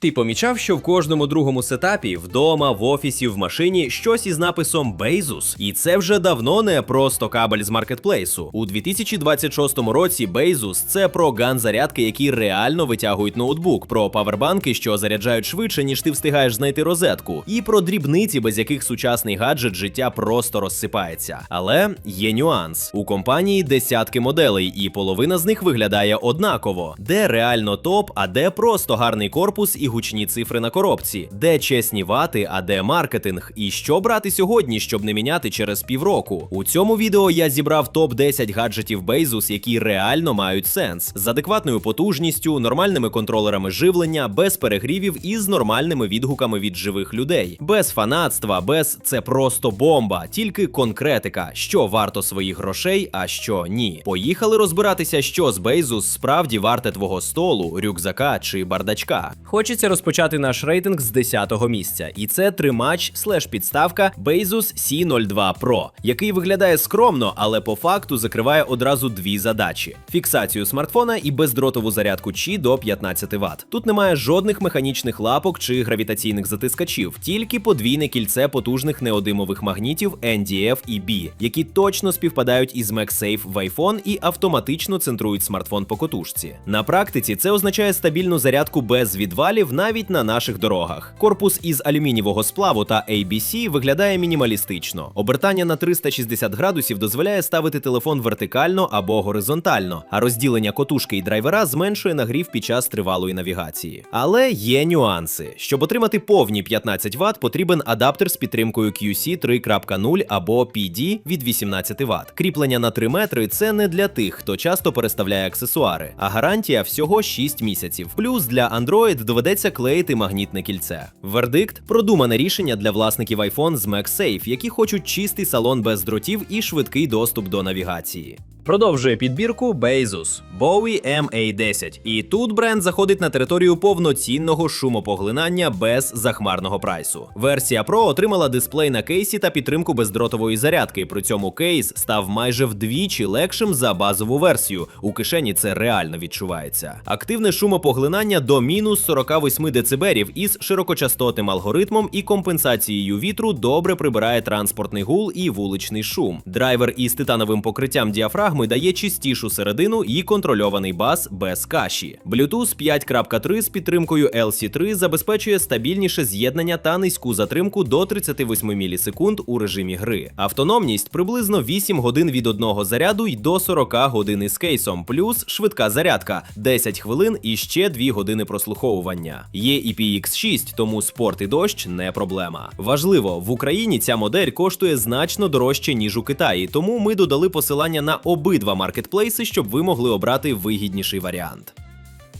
Ти помічав, що в кожному другому сетапі вдома, в офісі, в машині щось із написом Бейзус, і це вже давно не просто кабель з маркетплейсу. У 2026 році Бейзус це про ган-зарядки, які реально витягують ноутбук, про павербанки, що заряджають швидше, ніж ти встигаєш знайти розетку, і про дрібниці, без яких сучасний гаджет життя просто розсипається. Але є нюанс. У компанії десятки моделей, і половина з них виглядає однаково, де реально топ, а де просто гарний корпус і гучні цифри на коробці, де чесні вати, а де маркетинг, і що брати сьогодні, щоб не міняти через півроку. У цьому відео я зібрав топ 10 гаджетів Beizus, які реально мають сенс з адекватною потужністю, нормальними контролерами живлення, без перегрівів і з нормальними відгуками від живих людей, без фанатства, без це просто бомба, тільки конкретика, що варто своїх грошей, а що ні. Поїхали розбиратися, що з Beizus справді варте твого столу, рюкзака чи бардачка. Хочеться розпочати наш рейтинг з 10-го місця, і це тримач слеш підставка Beizus C02 Pro, який виглядає скромно, але по факту закриває одразу дві задачі: фіксацію смартфона і бездротову зарядку Qi до 15 Вт. Тут немає жодних механічних лапок чи гравітаційних затискачів, тільки подвійне кільце потужних неодимових магнітів NDF і B, які точно співпадають із MagSafe в iPhone і автоматично центрують смартфон по котушці. На практиці це означає стабільну зарядку без відвалів навіть на наших дорогах. Корпус із алюмінієвого сплаву та ABC виглядає мінімалістично. Обертання на 360 градусів дозволяє ставити телефон вертикально або горизонтально, а розділення котушки і драйвера зменшує нагрів під час тривалої навігації. Але є нюанси. Щоб отримати повні 15 Вт, потрібен адаптер з підтримкою QC 3.0 або PD від 18 Вт. Кріплення на 3 метри це не для тих, хто часто переставляє аксесуари, а гарантія всього 6 місяців. Плюс для Android доведеться клеїти магнітне кільце. Вердикт продумане рішення для власників iPhone з MagSafe, які хочуть чистий салон без дротів і швидкий доступ до навігації. Продовжує підбірку Beizus Bowie MA10. І тут бренд заходить на територію повноцінного шумопоглинання без захмарного прайсу. Версія Pro отримала дисплей на кейсі та підтримку бездротової зарядки. При цьому кейс став майже вдвічі легшим за базову версію. У кишені це реально відчувається. Активне шумопоглинання до мінус 48 дБ із широкочастотним алгоритмом і компенсацією вітру добре прибирає транспортний гул і вуличний шум. Драйвер із титановим покриттям діафрагми дає чистішу середину і контрольований бас без каші. Bluetooth 5.3 з підтримкою LC3 забезпечує стабільніше з'єднання та низьку затримку до 38 мілісекунд у режимі гри. Автономність приблизно 8 годин від одного заряду й до 40 годин із кейсом, плюс швидка зарядка 10 хвилин і ще 2 години прослуховування. Є IPX6, тому спорт і дощ не проблема. Важливо, в Україні ця модель коштує значно дорожче ніж у Китаї, тому ми додали посилання на обидва маркетплейси, щоб ви могли обрати вигідніший варіант.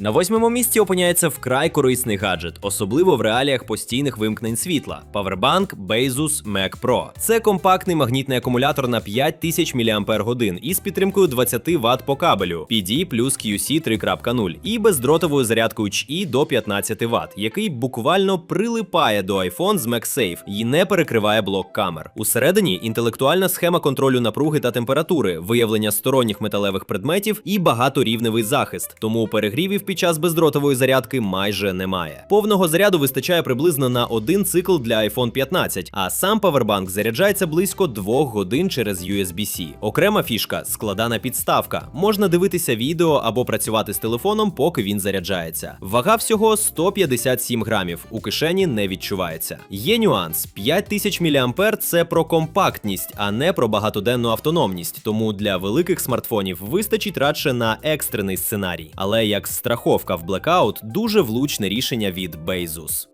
На восьмому місці опиняється вкрай корисний гаджет, особливо в реаліях постійних вимкнень світла. Powerbank Beizus Mac Pro. Це компактний магнітний акумулятор на 5000 мАч із підтримкою 20 Вт по кабелю PD плюс QC 3.0 і бездротовою зарядкою HI до 15 Вт, який буквально прилипає до iPhone з MagSafe і не перекриває блок камер. Усередині інтелектуальна схема контролю напруги та температури, виявлення сторонніх металевих предметів і багаторівневий захист, тому у перегрівів під час бездротової зарядки майже немає. Повного заряду вистачає приблизно на один цикл для iPhone 15, а сам павербанк заряджається близько 2 годин через USB-C. Окрема фішка складана підставка. Можна дивитися відео або працювати з телефоном, поки він заряджається. Вага всього 157 грамів. У кишені не відчувається. Є нюанс: 5000 мА це про компактність, а не про багатоденну автономність. Тому для великих смартфонів вистачить радше на екстрений сценарій. Але як страховка в блекаут дуже влучне рішення від Beizus.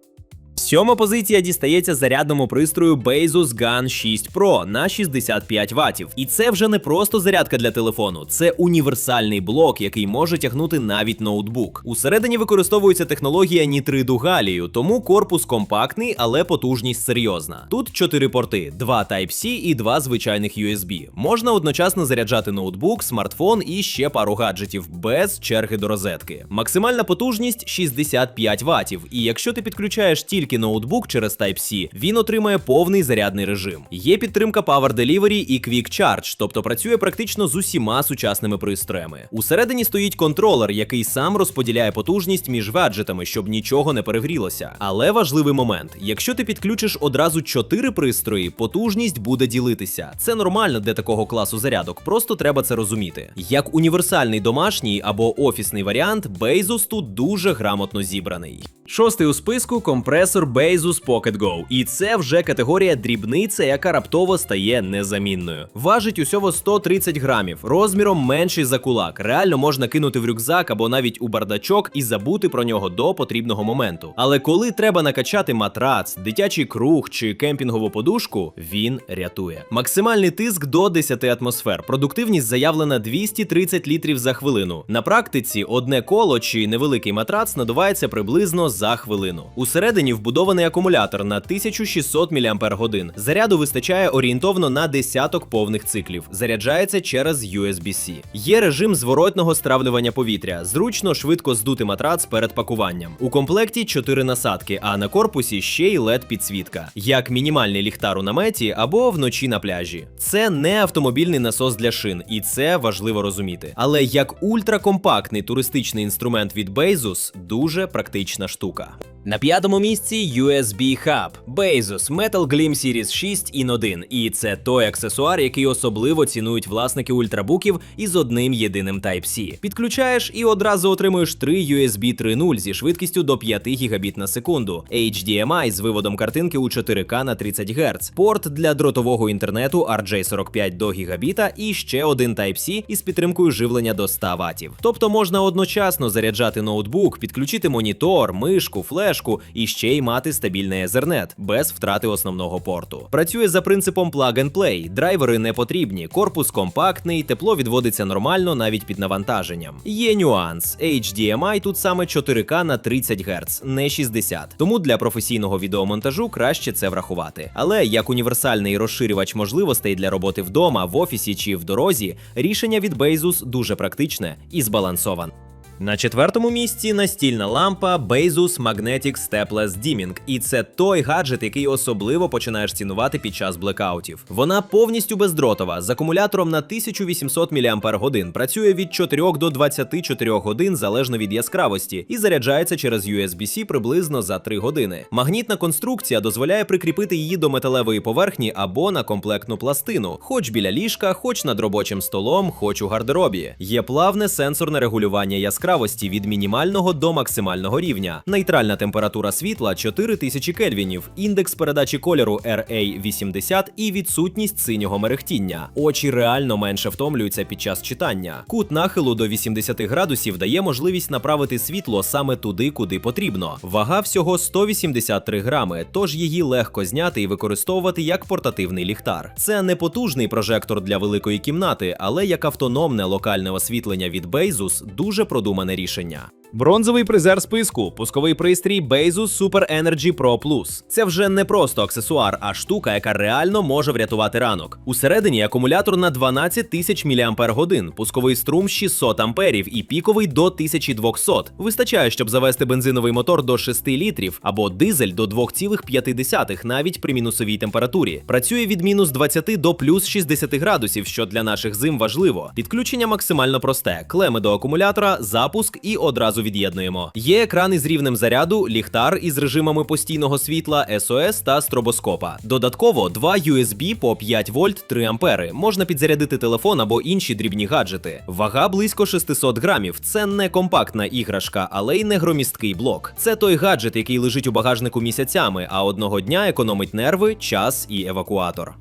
Сьома позиція дістається зарядному пристрою Beizus Gun 6 Pro на 65 ватів. І це вже не просто зарядка для телефону, це універсальний блок, який може тягнути навіть ноутбук. Усередині використовується технологія нітриду галію, тому корпус компактний, але потужність серйозна. Тут чотири порти: два Type-C і два звичайних USB. Можна одночасно заряджати ноутбук, смартфон і ще пару гаджетів без черги до розетки. Максимальна потужність 65 ватів. І якщо ти підключаєш тільки ноутбук через Type-C, він отримає повний зарядний режим. Є підтримка Power Delivery і Quick Charge, тобто працює практично з усіма сучасними пристроями. Усередині стоїть контролер, який сам розподіляє потужність між гаджетами, щоб нічого не перегрілося. Але важливий момент: якщо ти підключиш одразу чотири пристрої, потужність буде ділитися. Це нормально для такого класу зарядок, просто треба це розуміти. Як універсальний домашній або офісний варіант, Bezos тут дуже грамотно зібраний. Шостий у списку компресор Bezos Pocket Go. І це вже категорія дрібниця, яка раптово стає незамінною. Важить усього 130 грамів, розміром менший за кулак. Реально можна кинути в рюкзак або навіть у бардачок і забути про нього до потрібного моменту. Але коли треба накачати матрац, дитячий круг чи кемпінгову подушку, він рятує. Максимальний тиск до 10 атмосфер. Продуктивність заявлена 230 літрів за хвилину. На практиці одне коло чи невеликий матрац надувається приблизно за хвилину. Усередині вбудований акумулятор на 1600 мАч. Заряду вистачає орієнтовно на десяток повних циклів. Заряджається через USB-C. Є режим зворотного стравлювання повітря. Зручно швидко здути матрац перед пакуванням. У комплекті 4 насадки, а на корпусі ще й led підсвітка, як мінімальний ліхтар у наметі або вночі на пляжі. Це не автомобільний насос для шин, і це важливо розуміти. Але як ультракомпактний туристичний інструмент від Bezos дуже практична штука. На п'ятому місці USB Hub Bezos Metal Gleam Series 6 in 1. І це той аксесуар, який особливо цінують власники ультрабуків із одним єдиним Type-C. Підключаєш і одразу отримуєш три USB 3.0 зі швидкістю до 5 гігабіт на секунду, HDMI з виводом картинки у 4К на 30 Гц, порт для дротового інтернету RJ45 до гігабіта і ще один Type-C із підтримкою живлення до 100 Вт. Тобто можна одночасно заряджати ноутбук, підключити монітор, мишку, флешку і ще й мати стабільний Ethernet без втрати основного порту. Працює за принципом plug and play, драйвери не потрібні, корпус компактний, тепло відводиться нормально навіть під навантаженням. Є нюанс: HDMI тут саме 4К на 30 Гц, не 60. Тому для професійного відеомонтажу краще це врахувати. Але як універсальний розширювач можливостей для роботи вдома, в офісі чи в дорозі, рішення від Bezos дуже практичне і збалансоване. На четвертому місці настільна лампа Bezos Magnetic Stepless Dimming. І це той гаджет, який особливо починаєш цінувати під час блекаутів. Вона повністю бездротова з акумулятором на 1800 мАч, працює від 4 до 24 годин залежно від яскравості, і заряджається через USB-C приблизно за 3 години. Магнітна конструкція дозволяє прикріпити її до металевої поверхні або на комплектну пластину, хоч біля ліжка, хоч над робочим столом, хоч у гардеробі. Є плавне сенсорне регулювання яскравості яскравості від мінімального до максимального рівня. Нейтральна температура світла 4000 кельвінів, індекс передачі кольору RA80 і відсутність синього мерехтіння. Очі реально менше втомлюються під час читання. Кут нахилу до 80 градусів дає можливість направити світло саме туди, куди потрібно. Вага всього 183 грами, тож її легко зняти і використовувати як портативний ліхтар. Це не потужний прожектор для великої кімнати, але як автономне локальне освітлення від Bezos дуже продумане рішення. Бронзовий призер списку пусковий пристрій Bezos Super Energy Pro Plus. Це вже не просто аксесуар, а штука, яка реально може врятувати ранок. Усередині акумулятор на 12 тисяч мАч, пусковий струм 600 амперів і піковий до 1200. Вистачає, щоб завести бензиновий мотор до 6 літрів або дизель до 2,5 навіть при мінусовій температурі. Працює від мінус 20 до плюс 60 градусів, що для наших зим важливо. Підключення максимально просте: клеми до акумулятора, запуск і одразу від'єднуємо. Є екран із рівнем заряду, ліхтар із режимами постійного світла, SOS та стробоскопа. Додатково два USB по 5 вольт 3 ампери. Можна підзарядити телефон або інші дрібні гаджети. Вага близько 600 грамів. Це не компактна іграшка, але й не громісткий блок. Це той гаджет, який лежить у багажнику місяцями, а одного дня економить нерви, час і евакуатор.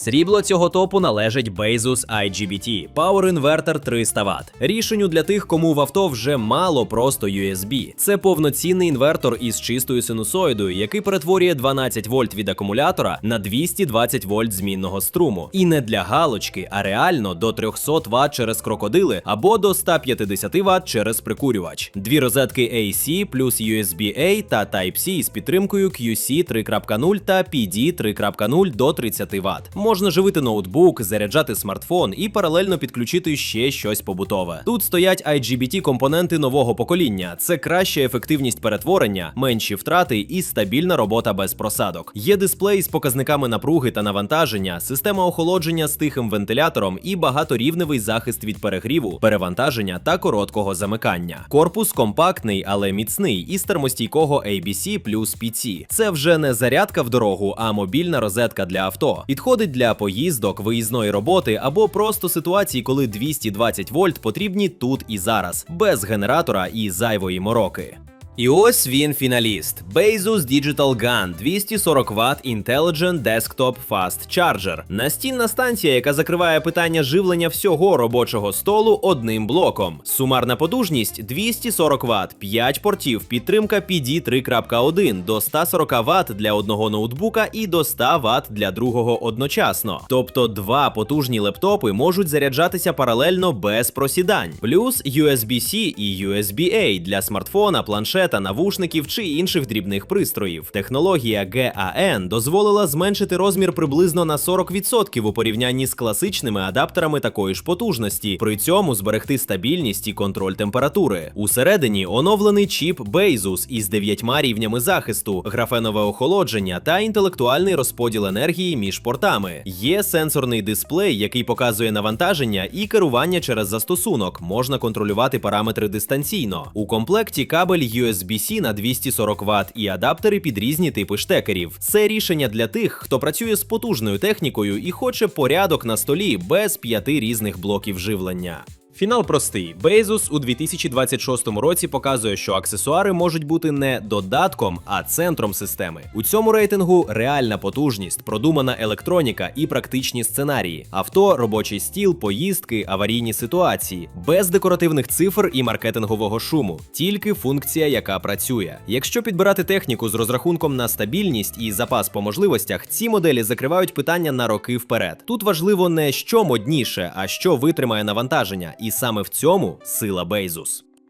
Срібло цього топу належить Bezos IGBT Power Inverter 300 Вт. Рішенню для тих, кому в авто вже мало просто USB. Це повноцінний інвертор із чистою синусоїдою, який перетворює 12 вольт від акумулятора на 220 вольт змінного струму. І не для галочки, а реально до 300 Вт через крокодили або до 150 Вт через прикурювач. Дві розетки AC плюс USB-A та Type-C з підтримкою QC 3.0 та PD 3.0 до 30 Вт Можна живити ноутбук, заряджати смартфон і паралельно підключити ще щось побутове. Тут стоять IGBT компоненти нового покоління. Це краща ефективність перетворення, менші втрати і стабільна робота без просадок. Є дисплей з показниками напруги та навантаження, система охолодження з тихим вентилятором і багаторівневий захист від перегріву, перевантаження та короткого замикання. Корпус компактний, але міцний із термостійкого ABC плюс PC. Це вже не зарядка в дорогу, а мобільна розетка для авто. Підходить для поїздок, виїзної роботи або просто ситуації, коли 220 вольт потрібні тут і зараз, без генератора і зайвої мороки. І ось він фіналіст. Bazus Digital Gun 240 Вт Intelligent Desktop Fast Charger. Настінна станція, яка закриває питання живлення всього робочого столу одним блоком. Сумарна потужність 240 Вт, 5 портів, підтримка PD 3.1 до 140 Вт для одного ноутбука і до 100 Вт для другого одночасно. Тобто два потужні лептопи можуть заряджатися паралельно без просідань. Плюс USB-C і USB-A для смартфона, планшета, навушників чи інших дрібних пристроїв. Технологія GAN дозволила зменшити розмір приблизно на 40% у порівнянні з класичними адаптерами такої ж потужності, при цьому зберегти стабільність і контроль температури. Усередині оновлений чіп Bazus із дев'ятьма рівнями захисту, графенове охолодження та інтелектуальний розподіл енергії між портами. Є сенсорний дисплей, який показує навантаження і керування через застосунок. Можна контролювати параметри дистанційно. У комплекті кабель USB-C на 240 Вт і адаптери під різні типи штекерів. Це рішення для тих, хто працює з потужною технікою і хоче порядок на столі без п'яти різних блоків живлення. Фінал простий. Bezos у 2026 році показує, що аксесуари можуть бути не додатком, а центром системи. У цьому рейтингу реальна потужність, продумана електроніка і практичні сценарії, авто, робочий стіл, поїздки, аварійні ситуації, без декоративних цифр і маркетингового шуму, тільки функція, яка працює. Якщо підбирати техніку з розрахунком на стабільність і запас по можливостях, ці моделі закривають питання на роки вперед. Тут важливо не що модніше, а що витримає навантаження, і саме в цьому сила Бейзус.